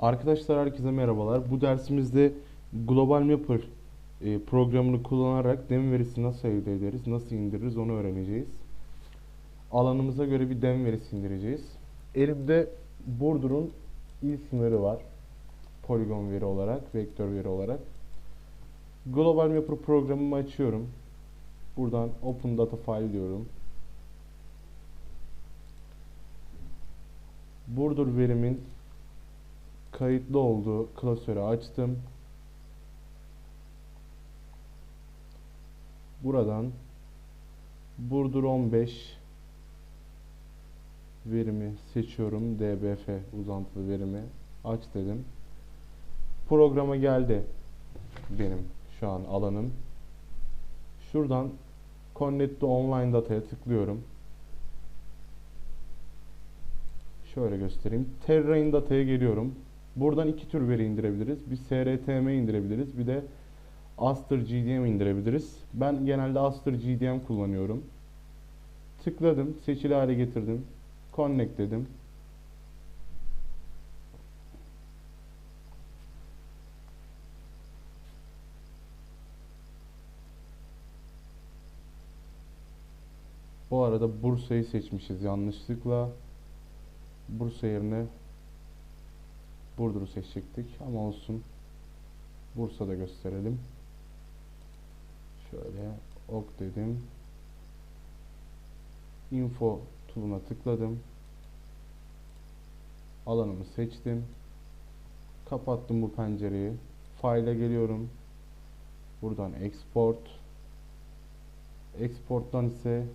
Arkadaşlar herkese merhabalar. Bu dersimizde Global Mapper e, programını kullanarak dem verisi nasıl elde ederiz, nasıl indiririz onu öğreneceğiz. Alanımıza göre bir dem verisi indireceğiz. Elimde Burdur'un il sınırı var. Poligon veri olarak, vektör veri olarak. Global Mapper programımı açıyorum. Buradan Open Data File diyorum. Burdur verimin kayıtlı olduğu klasörü açtım. Buradan Burdur 15 verimi seçiyorum. DBF uzantılı verimi aç dedim. Programa geldi benim şu an alanım. Şuradan Connect Online Data'ya tıklıyorum. Şöyle göstereyim. Terrain Data'ya geliyorum. Buradan iki tür veri indirebiliriz. Bir SRTM indirebiliriz. Bir de Aster GDM indirebiliriz. Ben genelde Aster GDM kullanıyorum. Tıkladım. Seçili hale getirdim. Connect dedim. Bu arada Bursa'yı seçmişiz yanlışlıkla. Bursa yerine Burdur'u seçecektik ama olsun. Bursa'da gösterelim. Şöyle ok dedim. Info tool'una tıkladım. Alanımı seçtim. Kapattım bu pencereyi. File'a geliyorum. Buradan export. Export'tan ise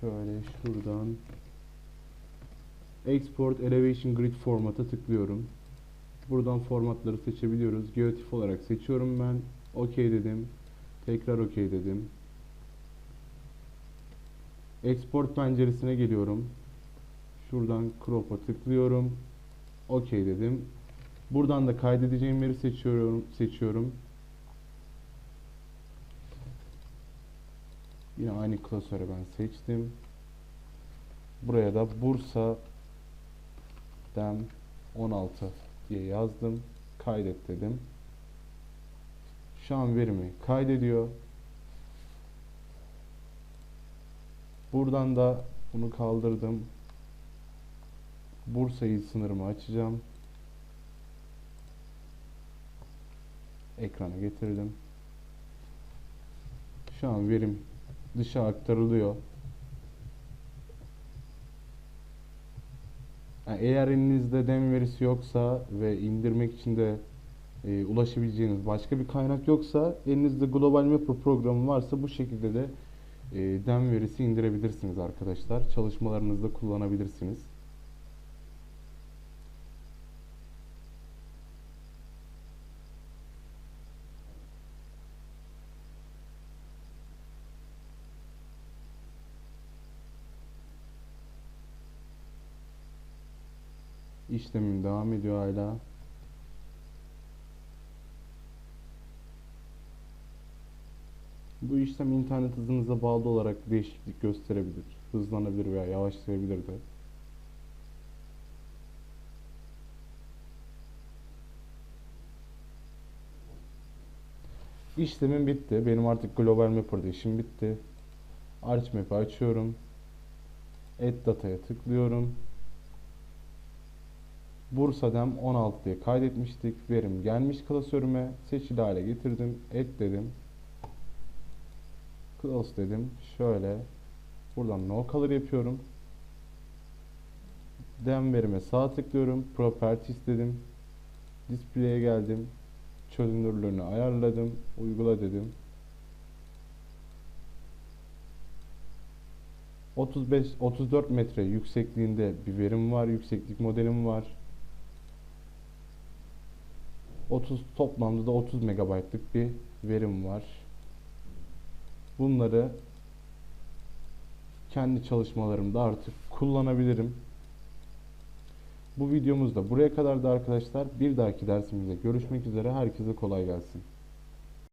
şöyle şuradan Export Elevation Grid Format'a tıklıyorum. Buradan formatları seçebiliyoruz. Geotif olarak seçiyorum ben. OK dedim. Tekrar OK dedim. Export penceresine geliyorum. Şuradan Crop'a tıklıyorum. OK dedim. Buradan da kaydedeceğim yeri seçiyorum. seçiyorum. Yine aynı klasörü ben seçtim. Buraya da Bursa dem 16 diye yazdım. Kaydet dedim. Şu an verimi kaydediyor. Buradan da bunu kaldırdım. Bursa'yı sınırımı açacağım. Ekrana getirdim. Şu an verim dışa aktarılıyor. Eğer elinizde dem verisi yoksa ve indirmek için de e, ulaşabileceğiniz başka bir kaynak yoksa elinizde Global Mapper programı varsa bu şekilde de e, dem verisi indirebilirsiniz arkadaşlar. Çalışmalarınızda kullanabilirsiniz. İşlemim devam ediyor hala. Bu işlem internet hızınıza bağlı olarak değişiklik gösterebilir. Hızlanabilir veya yavaşlayabilir de. İşlemim bitti. Benim artık Global Mapper'da işim bitti. Arch Map'i açıyorum. Add Data'ya tıklıyorum. Bursa'dan 16 diye kaydetmiştik. Verim gelmiş klasörüme. Seçili hale getirdim. Et dedim. Close dedim. Şöyle. Buradan no color yapıyorum. Dem verime sağ tıklıyorum. Properties dedim. Display'e geldim. Çözünürlüğünü ayarladım. Uygula dedim. 35 34 metre yüksekliğinde bir verim var. Yükseklik modelim var. 30 toplamda da 30 megabaytlık bir verim var. Bunları kendi çalışmalarımda artık kullanabilirim. Bu videomuz da buraya kadardı arkadaşlar. Bir dahaki dersimizde görüşmek üzere. Herkese kolay gelsin.